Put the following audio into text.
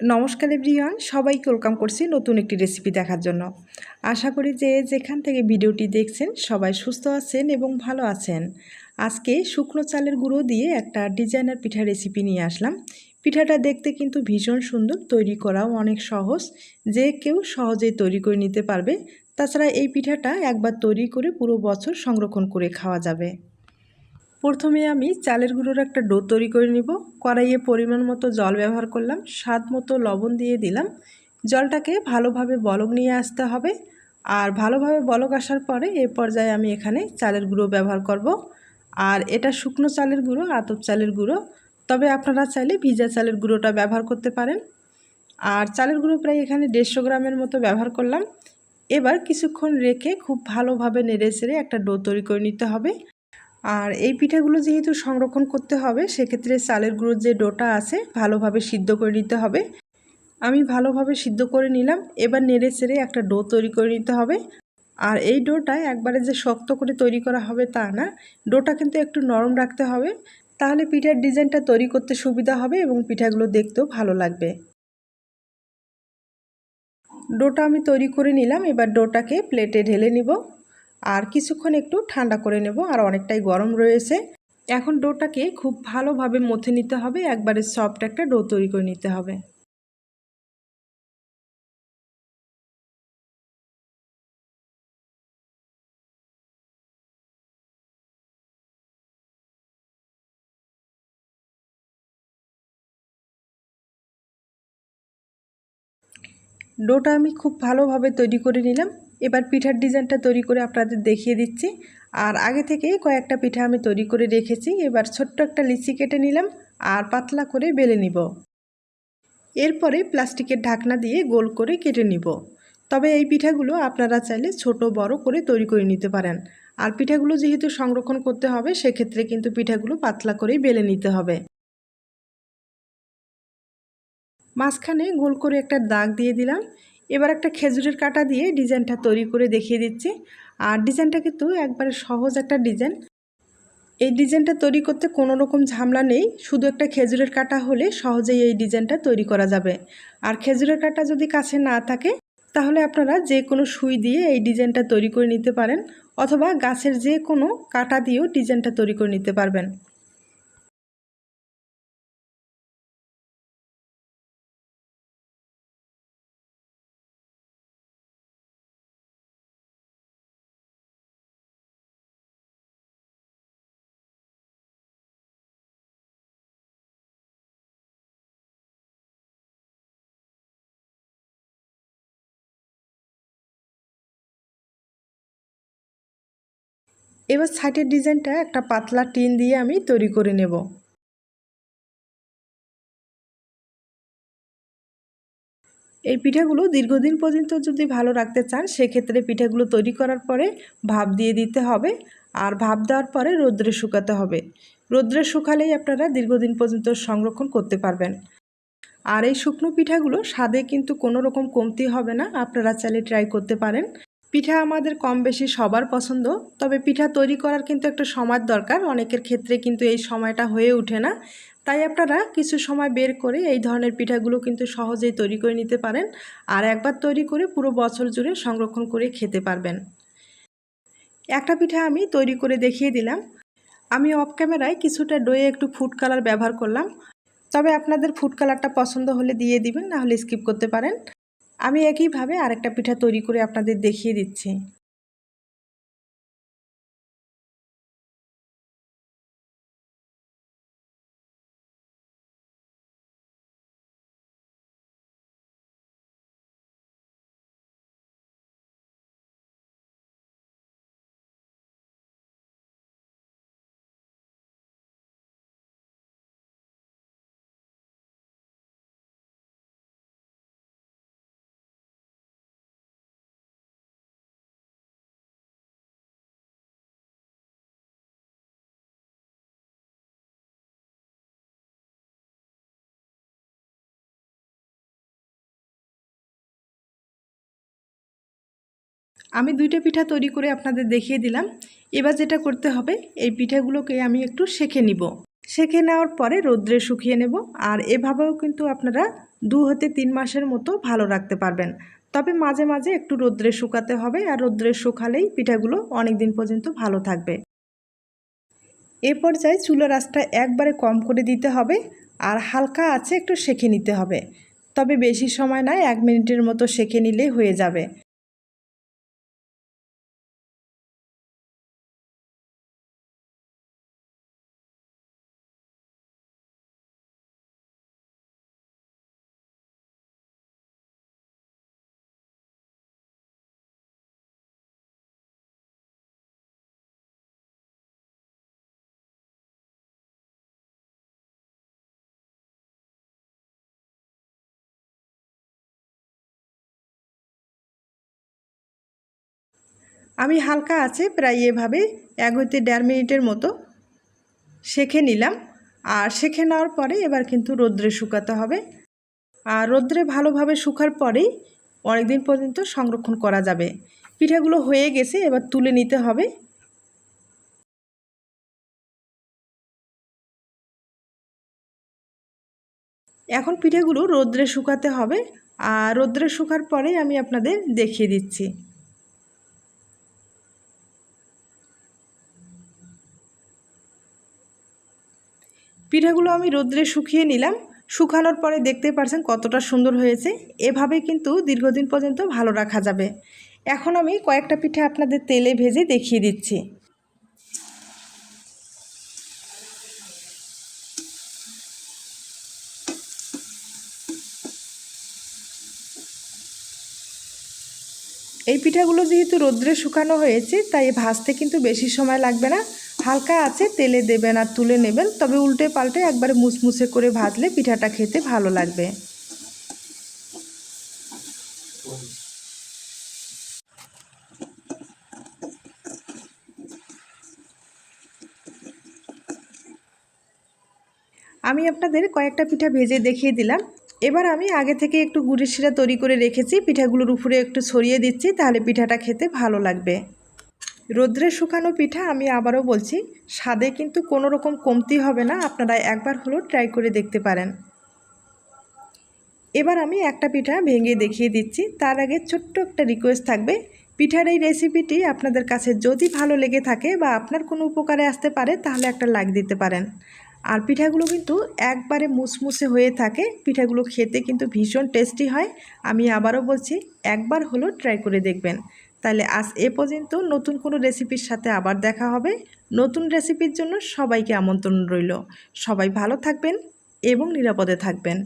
নমস্কার এভরিওয়ান, সবাইকে ওয়েলকাম করছি নতুন একটি রেসিপি দেখার জন্য। আশা করি যে যেখান থেকে ভিডিওটি দেখছেন সবাই সুস্থ আছেন এবং ভালো আছেন। আজকে শুকনো চালের গুঁড়ো দিয়ে একটা ডিজাইনার পিঠা রেসিপি নিয়ে আসলাম। পিঠাটা দেখতে কিন্তু ভীষণ সুন্দর, তৈরি করাও অনেক সহজ, যে কেউ সহজেই তৈরি করে নিতে পারবে। তাছাড়া এই পিঠাটা একবার তৈরি করে পুরো বছর সংরক্ষণ করে খাওয়া যাবে। প্রথমে আমি চালের গুঁড়োর একটা ডো তৈরি করে নিব। কড়াইয়ে পরিমাণ মতো জল ব্যবহার করলাম, স্বাদ মতো লবণ দিয়ে দিলাম। জলটাকে ভালোভাবে বলক নিয়ে আসতে হবে। আর ভালোভাবে বলক আসার পরে এ পর্যায়ে আমি এখানে চালের গুঁড়ো ব্যবহার করব। আর এটা শুকনো চালের গুঁড়ো, আতপ চালের গুঁড়ো। তবে আপনারা চাইলে ভিজা চালের গুঁড়োটা ব্যবহার করতে পারেন। আর চালের গুঁড়ো প্রায় এখানে দেড়শো গ্রামের মতো ব্যবহার করলাম। এবার কিছুক্ষণ রেখে খুব ভালোভাবে নেড়ে চেড়ে একটা ডো তৈরি করে নিতে হবে। আর এই পিঠাগুলো যেহেতু সংরক্ষণ করতে হবে, সেক্ষেত্রে চালের গুঁড়োর যে ডোটা আছে ভালোভাবে সিদ্ধ করে নিতে হবে। আমি ভালোভাবে সিদ্ধ করে নিলাম, এবার নেড়ে চেড়ে একটা ডো তৈরি করে নিতে হবে। আর এই ডোটা একবারে যে শক্ত করে তৈরি করা হবে তা না, ডোটা কিন্তু একটু নরম রাখতে হবে, তাহলে পিঠার ডিজাইনটা তৈরি করতে সুবিধা হবে এবং পিঠাগুলো দেখতেও ভালো লাগবে। ডোটা আমি তৈরি করে নিলাম, এবার ডোটাকে প্লেটে ঢেলে নিব। আর কিছুক্ষণ একটু ঠান্ডা করে নেব আর অনেকটাই গরম রয়েছে। এখন ডোটাকে খুব ভালোভাবে মথে নিতে হবে, একবারে সফট একটা ডো তৈরি করে নিতে হবে। ডোটা আমি খুব ভালোভাবে তৈরি করে নিলাম। এবার পিঠার ডিজাইনটা তৈরি করে আপনাদের দেখিয়ে দিচ্ছি। আর আগে থেকেই কয়েকটা পিঠা আমি তৈরি করে রেখেছি। এবার ছোট্ট একটা লিচি কেটে নিলাম আর পাতলা করে বেলে নিব। এরপরে প্লাস্টিকের ঢাকনা দিয়ে গোল করে কেটে নিব। তবে এই পিঠাগুলো আপনারা চাইলে ছোট, বড় করে তৈরি করে নিতে পারেন। আর পিঠাগুলো যেহেতু সংরক্ষণ করতে হবে, সেক্ষেত্রে কিন্তু পিঠাগুলো পাতলা করেই বেলে নিতে হবে। মাঝখানে গোল করে একটা দাগ দিয়ে দিলাম। এবার একটা খেজুরের কাটা দিয়ে ডিজাইনটা তৈরি করে দেখিয়ে দিচ্ছি। আর ডিজাইনটা কিন্তু একবারে সহজ একটা ডিজাইন। এই ডিজাইনটা তৈরি করতে কোনো রকম ঝামলা নেই। শুধু একটা খেজুরের কাটা হলে সহজেই এই ডিজাইনটা তৈরি করা যাবে। আর খেজুরের কাটা যদি কাছে না থাকে, তাহলে আপনারা যে কোনো সুই দিয়ে এই ডিজাইনটা তৈরি করে নিতে পারেন। অথবা গাছের যে কোনো কাটা দিয়েও ডিজাইনটা তৈরি করে নিতে পারবেন। এবার সাইডের ডিজাইনটা একটা পাতলা টিন দিয়ে আমি তৈরি করে নেব। এই পিঠাগুলো দীর্ঘদিন পর্যন্ত যদি ভালো রাখতে চান, সেক্ষেত্রে পিঠাগুলো তৈরি করার পরে ভাপ দিয়ে দিতে হবে আর ভাপ দেওয়ার পরে রোদ্রে শুকাতে হবে। রোদ্রে শুকালেই আপনারা দীর্ঘদিন পর্যন্ত সংরক্ষণ করতে পারবেন। আর এই শুকনো পিঠাগুলো স্বাদে কিন্তু কোনো রকম কমতি হবে না, আপনারা চাইলে ট্রাই করতে পারেন। পিঠা আমাদের কম বেশি সবার পছন্দ, তবে পিঠা তৈরি করার কিন্তু একটা সময় দরকার। অনেকের ক্ষেত্রে কিন্তু এই সময়টা হয়ে ওঠে না। তাই আপনারা কিছু সময় বের করে এই ধরনের পিঠাগুলো কিন্তু সহজেই তৈরি করে নিতে পারেন আর একবার তৈরি করে পুরো বছর জুড়ে সংরক্ষণ করে খেতে পারবেন। একটা পিঠা আমি তৈরি করে দেখিয়ে দিলাম। আমি অফ ক্যামেরায় কিছুটা ডয়ে একটু ফুড কালার ব্যবহার করলাম। তবে আপনাদের ফুড কালারটা পছন্দ হলে দিয়ে দিবেন, না হলে স্কিপ করতে পারেন। আমি একইভাবে আরেকটা পিঠা তৈরি করে আপনাদের দেখিয়ে দিচ্ছি। আমি দুইটা পিঠা তৈরি করে আপনাদের দেখিয়ে দিলাম। এবার যেটা করতে হবে, এই পিঠাগুলোকে আমি একটু সেঁকে নিব। সেঁকে নেওয়ার পরে রোদ্রে শুকিয়ে নেব, আর এভাবেও কিন্তু আপনারা দু হতে তিন মাসের মতো ভালো রাখতে পারবেন। তবে মাঝে মাঝে একটু রোদ্রে শুকাতে হবে, আর রোদ্রে শুকালেই পিঠাগুলো অনেক দিন পর্যন্ত ভালো থাকবে। এ পর্যায়ে চুলার আঁচটা একবারে কম করে দিতে হবে, আর হালকা আছে একটু সেঁকে নিতে হবে। তবে বেশি সময় নয়, এক মিনিটের মতো সেঁকে নিলেই হয়ে যাবে। আমি হালকা আছে, প্রায় এভাবে, এক হইতে দেড় মিনিটের মতো শেখে নিলাম। আর শেখে নেওয়ার পরে এবার কিন্তু রোদ্রে শুকাতে হবে। আর রোদ্রে ভালোভাবে শুকার পরেই অনেক দিন পর্যন্ত সংরক্ষণ করা যাবে। পিঠাগুলো হয়ে গেছে, এবার তুলে নিতে হবে। এখন পিঠাগুলো রোদ্রে শুকাতে হবে। আর রোদ্রে শুকার পরেই আমি আপনাদের দেখিয়ে দিচ্ছি। পিঠাগুলো আমি রোদ্রে শুকিয়ে নিলাম। শুকানোর পরে দেখতে পারছেন কতটা সুন্দর হয়েছে। এভাবে কিন্তু দীর্ঘদিন পর্যন্ত ভালো রাখা যাবে। এখন আমি কয়েকটা পিঠা আপনাদের তেলে ভেজে দেখিয়ে দিচ্ছি। এই পিঠাগুলো যেহেতু রোদ্রে শুকানো হয়েছে, তাই ভাজতে কিন্তু বেশি সময় লাগবে না। হালকা আছে, তেলে দেবেন আর তুলে নেবেন। তবে উল্টে পাল্টে একবারে মুসমুসে করে ভাজলে পিঠাটা খেতে ভালো লাগবে। আমি আপনাদের কয়েকটা পিঠা ভেজে দেখিয়ে দিলাম। এবার আমি আগে থেকে একটু গুড়ের শিরা তৈরি করে রেখেছি। পিঠাগুলোর উপরে একটু ছড়িয়ে দিচ্ছি, তাহলে পিঠাটা খেতে ভালো লাগবে। রোদ্রে শুকানো পিঠা আমি আবারও বলছি, স্বাদে কিন্তু কোনো রকম কমতি হবে না, আপনারা একবার হলেও ট্রাই করে দেখতে পারেন। এবার আমি একটা পিঠা ভেঙে দেখিয়ে দিচ্ছি, তার আগে ছোট্ট একটা রিকোয়েস্ট থাকবে। পিঠার এই রেসিপিটি আপনাদের কাছে যদি ভালো লেগে থাকে বা আপনার কোনো উপকারে আসতে পারে, তাহলে একটা লাইক দিতে পারেন। আর পিঠাগুলো কিন্তু একবারে মুসমুসে হয়ে থাকে। পিঠাগুলো খেতে কিন্তু ভীষণ টেস্টি হয়। আমি আবারও বলছি, একবার হলো ট্রাই করে দেখবেন। তাহলে আজ এ পর্যন্ত নতুন কোনো রেসিপির সাথে আবার দেখা হবে। নতুন রেসিপির জন্য সবাইকে আমন্ত্রণ রইল। সবাই ভালো থাকবেন এবং নিরাপদে থাকবেন।